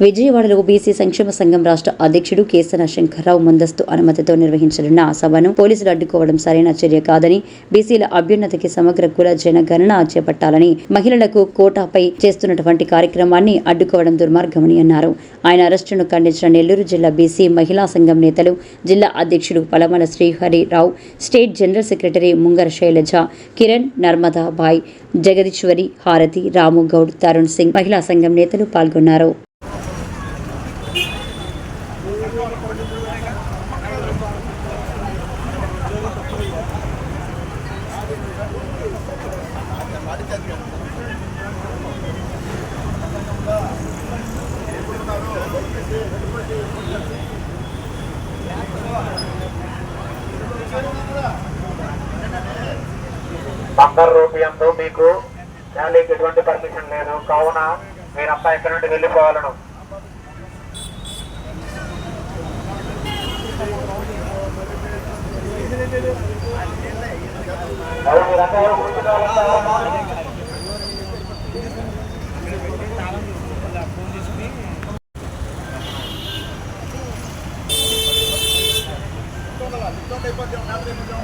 విజయవాడలో బీసీ సంక్షేమ సంఘం రాష్ట్ర అధ్యక్షుడు కేసన శంకర్రావు ముందస్తు అనుమతితో నిర్వహించనున్న ఆ సభను పోలీసులు అడ్డుకోవడం సరైన చర్య కాదని బీసీల అభ్యున్నతికి సమగ్ర కుల జనగణన చేపట్టాలని మహిళలకు కోటాపై చేస్తున్నటువంటి కార్యక్రమాన్ని అడ్డుకోవడం దుర్మార్గమని అన్నారు. ఆయన అరెస్టును ఖండించిన నెల్లూరు జిల్లా బీసీ మహిళా సంఘం నేతలు జిల్లా అధ్యక్షుడు Palamala Srihari Rao state general secretary Mungara Sailaja Kiran Narmada Bai Jagadishwari Harathi Ramu Goud Tarun Singh మహిళా సంఘం నేతలు పాల్గొన్నారు. బంగారు రూపాయంతో మీకు ర్యాలీకి ఎటువంటి పర్మిషన్ లేదు. కావున మీరంతా ఇక్కడ నుండి వెళ్ళిపోవాలను?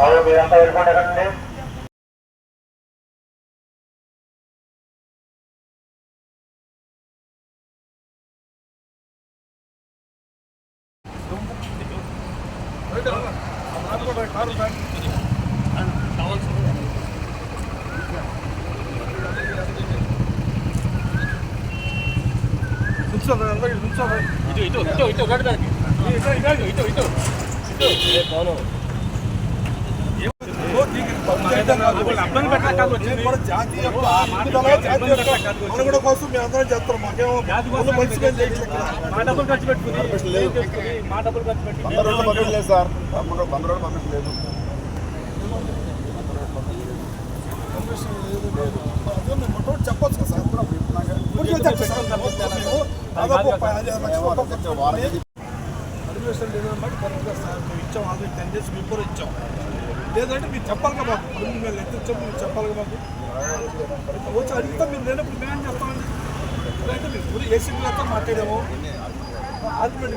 అవును మీరంతా ఎవరు కూర్చుంటారు? అవును మీరంతా వెళ్ళిపోండి ఎక్కడ నుండి జాతీయ ఎదుగుదల, జాతీయ మనుగడ కోసం మేము అందరం చేస్తాం. మాకేమో మంచిగా లేదు సార్. వంద రోజులు లేదు చెప్పొచ్చు కదా సార్ ఇచ్చాం ఆల్రెడీ టెన్ డేస్ బిఫోర్ ఇచ్చాం. లేదంటే మీరు చెప్పాలి కదా మాకు ఇప్పుడు మేము ఎంత ఇచ్చాం మీరు చెప్పాలి కదా మాకు. వచ్చి అడిగితే మీరు లేనప్పుడు మేము చేస్తామండి లేదంటే మీరు ఊరు ఏసీబీలతో మాట్లాడాము. ఆర్గ్యుమెంట్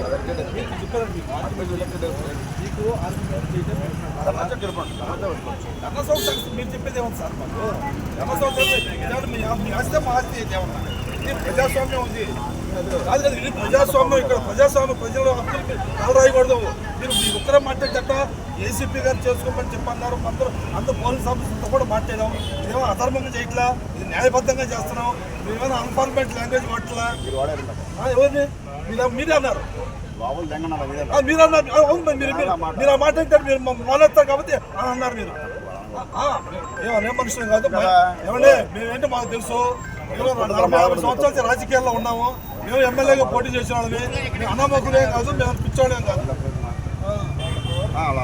మీకు చెప్పారండి మీకు ఆర్గ్యుమెంట్ మీకు చేయడం ధర్మసభ మీరు చెప్పేది ఏమన్నా సార్ మాకు? ధర్మసభ మీ ఆస్తి మా ఆస్తి ఏమన్నా ప్రజాస్వామ్యం ఉంది. కాదు కదా ఇది ప్రజాస్వామ్యం ఇక్కడ. ప్రజాస్వామ్యం ప్రజలు హక్కులకి కాలు రాయకూడదు మీరు మీ ఒక్కరే మాట్లాడేట ఏసీపీ గారు చేసుకోమని చెప్పన్నారు. అందరూ అందరూ పోలీస్ ఆఫీసర్తో కూడా మాట్లాడాం. ఇదేమో అధర్మంగా చేయట్లా ఇది న్యాయబద్ధంగా చేస్తున్నాం. మేమేమైనా అన్ఫార్మేట్ లాంగ్వేజ్ వాడట్లా? ఎవరిని? మీరు మీరే అన్నారు. మీరు అన్నారు. అవును మరి మీరు ఆ మాట మీరు మానేస్తారు కాబట్టి అన్నారు మీరు. ఆ, ఏమన్నా ఏం మనుషులు కాదు. ఏమండి మేమేంటి మాకు తెలుసు? నలభై యాభై సంవత్సరాల రాజకీయాల్లో ఉన్నాము. మేము ఎమ్మెల్యేగా పోటీ చేసిన వాళ్ళమే మేము అన్నమ్మకులేం కాదు మేము పిచ్చోళ్ళేం కాదు. అలా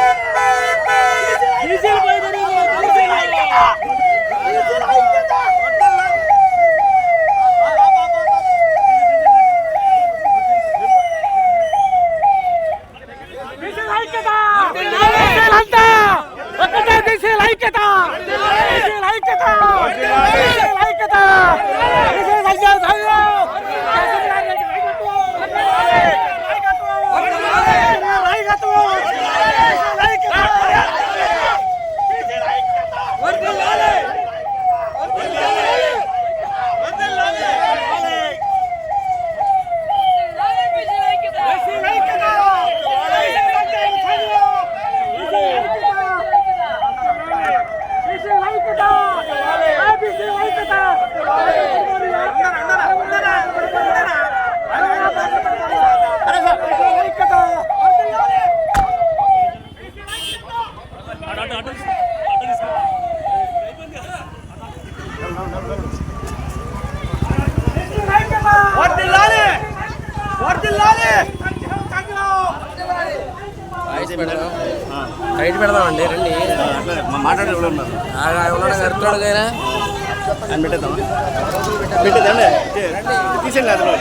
బయట పెడదామండి రండి అట్లనే మాట్లాడే ఎవరు ఉన్నారు అర్థోడుగైనా పెట్టేద్దాం పెట్టేద్దాం తీసేయండి అందులో